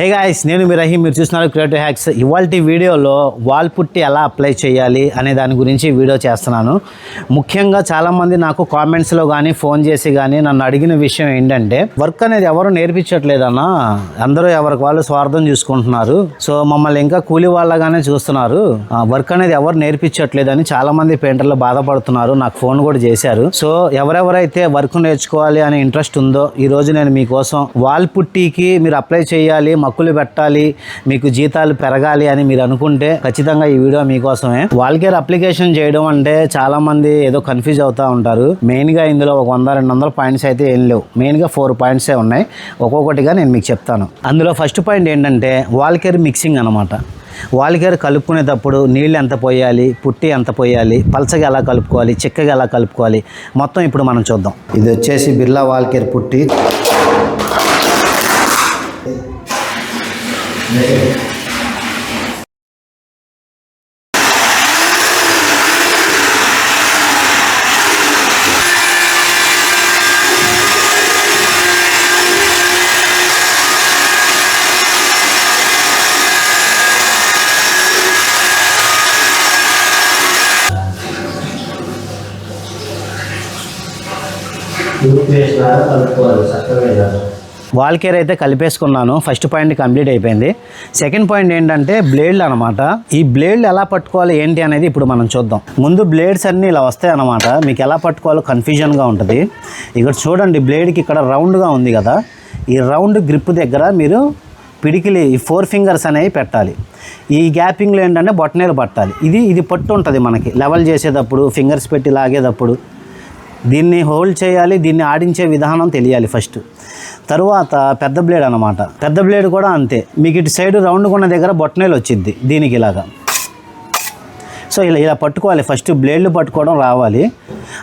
Hey guys నేను మీ రహీం. మీరు చూస్తున్నారు క్రియేటివ్ హ్యాక్స్ ఇవాళ వీడియోలో వాల్ పుట్టి ఎలా అప్లై చేయాలి అనే దాని గురించి వీడియో చేస్తున్నాను. ముఖ్యంగా చాలామంది నాకు కామెంట్స్లో కానీ ఫోన్ చేసి కానీ నన్ను అడిగిన విషయం ఏంటంటే వర్క్ అనేది ఎవరు నేర్పించట్లేదన్నా అందరూ ఎవరికి వాళ్ళు స్వార్థం చూసుకుంటున్నారు. సో మమ్మల్ని ఇంకా కూలి వాళ్ళగానే చూస్తున్నారు. వర్క్ అనేది ఎవరు నేర్పించట్లేదని చాలామంది పెయింటర్లు బాధపడుతున్నారు. నాకు ఫోన్ కూడా చేశారు. సో ఎవరెవరైతే వర్క్ నేర్చుకోవాలి అనే ఇంట్రెస్ట్ ఉందో ఈ రోజు నేను మీకోసం వాల్ పుట్టికి మీరు అప్లై చేయాలి మా హక్కులు పెట్టాలి మీకు జీతాలు పెరగాలి అని మీరు అనుకుంటే ఖచ్చితంగా ఈ వీడియో మీకోసమే. వాల్కేర్ అప్లికేషన్ చేయడం అంటే చాలా మంది ఏదో కన్ఫ్యూజ్ అవుతూ ఉంటారు. మెయిన్గా ఇందులో ఒక వంద రెండు వందల పాయింట్స్ అయితే ఏం లేవు. మెయిన్గా ఫోర్ పాయింట్సే ఉన్నాయి. ఒక్కొక్కటిగా నేను మీకు చెప్తాను. అందులో ఫస్ట్ పాయింట్ ఏంటంటే వాల్కేర్ మిక్సింగ్ అనమాట వాల్కేర్ కలుపుకునేటప్పుడు నీళ్ళు ఎంత పోయాలి పుట్టి ఎంత పోయాలి పలచగా ఎలా కలుపుకోవాలి చిక్కగా ఎలా కలుపుకోవాలి మొత్తం ఇప్పుడు మనం చూద్దాం. ఇది వచ్చేసి బిర్లా వాల్కేర్ పుట్టి नहीं Yuk, biasa, kalau keluar, sakit, ya, wall care అయితే కలిపేసుకున్నాను. ఫస్ట్ పాయింట్ కంప్లీట్ అయిపోయింది. సెకండ్ పాయింట్ ఏంటంటే బ్లేడ్లు అనమాట ఈ బ్లేడ్లు ఎలా పట్టుకోవాలి ఏంటి అనేది ఇప్పుడు మనం చూద్దాం. ముందు బ్లేడ్స్ అన్నీ ఇలా వస్తాయి అనమాట మీకు ఎలా పట్టుకోవాలో కన్ఫ్యూజన్గా ఉంటుంది. ఇక్కడ చూడండి బ్లేడ్కి ఇక్కడ రౌండ్గా ఉంది కదా. ఈ రౌండ్ గ్రిప్ దగ్గర మీరు పిడికిలి ఈ ఫోర్ ఫింగర్స్ అనేవి పెట్టాలి. ఈ గ్యాపింగ్లో ఏంటంటే బొట్టనేలు పట్టాలి. ఇది ఇది పట్టు ఉంటుంది మనకి. లెవెల్ చేసేటప్పుడు ఫింగర్స్ పెట్టి లాగేటప్పుడు. దీన్ని హోల్డ్ చేయాలి దీన్ని ఆడించే విధానం తెలియాలి ఫస్ట్. తరువాత పెద్ద బ్లేడ్ అనమాట పెద్ద బ్లేడ్ కూడా అంతే. మీకు ఇటు సైడ్ రౌండ్ కొన్న దగ్గర బొట్టనేలు వచ్చింది దీనికి ఇలాగా. సో ఇలా ఇలా పట్టుకోవాలి. ఫస్ట్ బ్లేడ్లు పట్టుకోవడం రావాలి.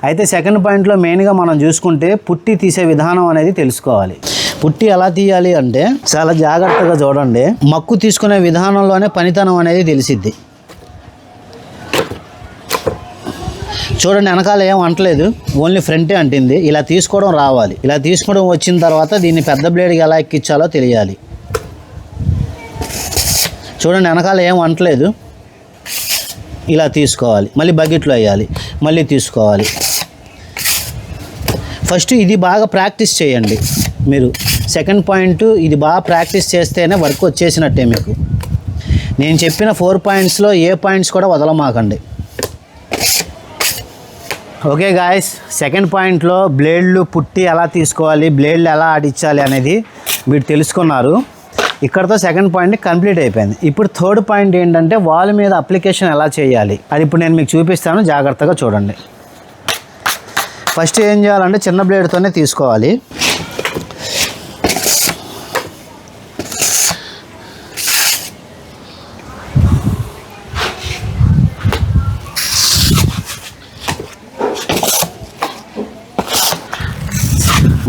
అయితే సెకండ్ పాయింట్లో మెయిన్గా మనం చూసుకుంటే పుట్టి తీసే విధానం అనేది తెలుసుకోవాలి. పుట్టి ఎలా తీయాలి అంటే చాలా జాగ్రత్తగా చూడండి. మక్కు తీసుకునే విధానంలోనే పనితనం అనేది తెలిసిద్ది. చూడండి వెనకాల ఏం అంటలేదు ఓన్లీ ఫ్రంటే అంటింది. ఇలా తీసుకోవడం రావాలి. ఇలా తీసుకోవడం వచ్చిన తర్వాత దీన్ని పెద్ద బ్లేడ్కి ఎలా ఎక్కించాలో తెలియాలి. చూడండి వెనకాల ఏం అంటలేదు ఇలా తీసుకోవాలి. మళ్ళీ బకెట్లో వేయాలి. మళ్ళీ తీసుకోవాలి. ఫస్ట్ ఇది బాగా ప్రాక్టీస్ చేయండి మీరు. సెకండ్ పాయింట్ ఇది బాగా ప్రాక్టీస్ చేస్తేనే వర్క్ వచ్చేసినట్టే మీకు. నేను చెప్పిన ఫోర్ పాయింట్స్లో ఏ పాయింట్స్ కూడా వదలమాకండి. ఓకే గాయస్ సెకండ్ పాయింట్లో బ్లేడ్లు పుట్టి ఎలా తీసుకోవాలి బ్లేడ్లు ఎలా ఆడించాలి అనేది మీరు తెలుసుకున్నారు. ఇక్కడతో సెకండ్ పాయింట్ కంప్లీట్ అయిపోయింది. ఇప్పుడు థర్డ్ పాయింట్ ఏంటంటే వాల్ మీద అప్లికేషన్ ఎలా చేయాలి? అది ఇప్పుడు నేను మీకు చూపిస్తాను. జాగ్రత్తగా చూడండి. ఫస్ట్ ఏం చేయాలంటే చిన్న బ్లేడ్తోనే తీసుకోవాలి.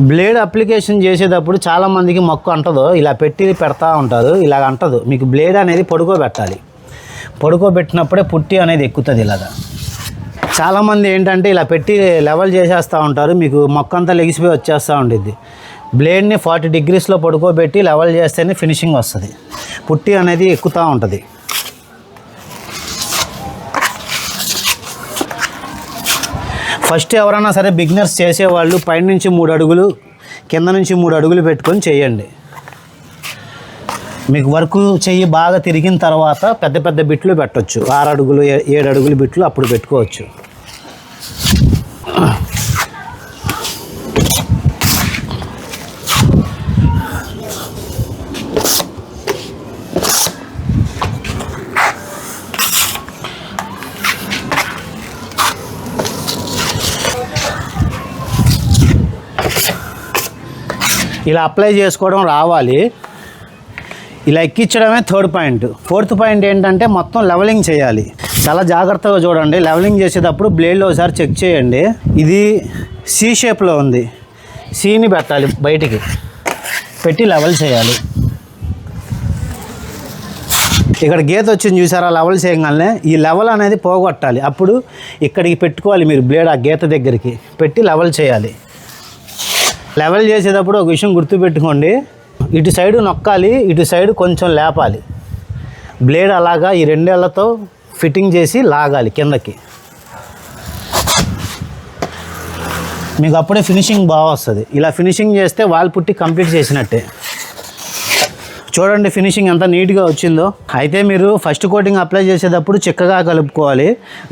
బ్లేడ్ అప్లికేషన్ చేసేటప్పుడు చాలామందికి మొక్క మొక్కు అంటదు ఇలా పెట్టి పెడతా ఉంటారు ఇలా అంటదు. మీకు బ్లేడ్ అనేది పడుకోబెట్టాలి. పడుకోబెట్టినప్పుడే పుట్టి అనేది ఎక్కుతుంది ఇలాగా. చాలామంది ఏంటంటే ఇలా పెట్టి లెవెల్ చేసేస్తూ ఉంటారు మీకు మొక్క అంతా లెగిసిపోయి వచ్చేస్తూ ఉంటుంది బ్లేడ్ని ఫార్టీ డిగ్రీస్లో పడుకోబెట్టి లెవెల్ చేస్తేనే ఫినిషింగ్ వస్తుంది. పుట్టి అనేది ఎక్కుతూ ఉంటుంది. ఫస్ట్ ఎవరైనా సరే బిగినర్స్ చేసేవాళ్ళు పైనుంచి మూడు అడుగులు కింద నుంచి మూడు అడుగులు పెట్టుకొని చేయండి. మీకు వర్క్ చెయ్యి బాగా తిరిగిన తర్వాత పెద్ద పెద్ద బిట్లు పెట్టచ్చు. ఆరు అడుగులు ఏ- ఏడు అడుగులు బిట్లు అప్పుడు పెట్టుకోవచ్చు. ఇలా అప్లై చేసుకోవడం రావాలి. ఇలా ఎక్కించడమే థర్డ్ పాయింట్ ఫోర్త్ పాయింట్ ఏంటంటే మొత్తం లెవలింగ్ చేయాలి. చాలా జాగ్రత్తగా చూడండి. లెవలింగ్ చేసేటప్పుడు బ్లేడ్లో ఒకసారి చెక్ చేయండి. ఇది సి షేప్లో ఉంది. సీని పెట్టాలి బయటికి. పెట్టి లెవెల్ చేయాలి. ఇక్కడ గీత వచ్చింది చూసారా? లెవెల్ చేయగానే ఈ లెవెల్ అనేది పోగొట్టాలి. అప్పుడు ఇక్కడికి పెట్టుకోవాలి మీరు బ్లేడ్ ఆ గీత దగ్గరికి. పెట్టి లెవెల్ చేయాలి. లెవెల్ చేసేటప్పుడు ఒక విషయం గుర్తుపెట్టుకోండి. ఇటు సైడు నొక్కాలి ఇటు సైడు కొంచెం లేపాలి. బ్లేడ్ అలాగా ఈ రెండేళ్ళతో ఫిట్టింగ్ చేసి లాగాలి కిందకి. మీకు అప్పుడే ఫినిషింగ్ బాగా వస్తుంది. ఇలా ఫినిషింగ్ చేస్తే వాల్ పుట్టి కంప్లీట్ చేసినట్టే. చూడండి ఫినిషింగ్ ఎంత నీట్గా వచ్చిందో. అయితే మీరు ఫస్ట్ కోటింగ్ అప్లై చేసేటప్పుడు చిక్కగా కలుపుకోవాలి.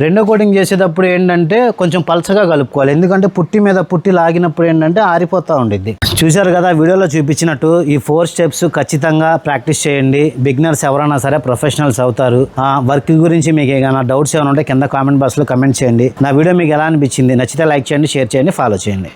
రెండో కోటింగ్ చేసేటప్పుడు ఏంటంటే కొంచెం పలచగా కలుపుకోవాలి. ఎందుకంటే పుట్టి మీద పుట్టి లాగినప్పుడు ఏంటంటే ఆరిపోతూ ఉండిద్ది. చూశారు కదా వీడియోలో చూపించినట్టు ఈ ఫోర్ స్టెప్స్ ఖచ్చితంగా ప్రాక్టీస్ చేయండి. బిగినర్స్ ఎవరైనా సరే ప్రొఫెషనల్స్ అవుతారు. వర్క్ గురించి మీకు ఏమైనా డౌట్స్ ఏమైనా ఉంటే కింద కామెంట్ బాక్స్లో కమెంట్ చేయండి. నా వీడియో మీకు ఎలా అనిపించింది? నచ్చితే లైక్ చేయండి షేర్ చేయండి ఫాలో చేయండి.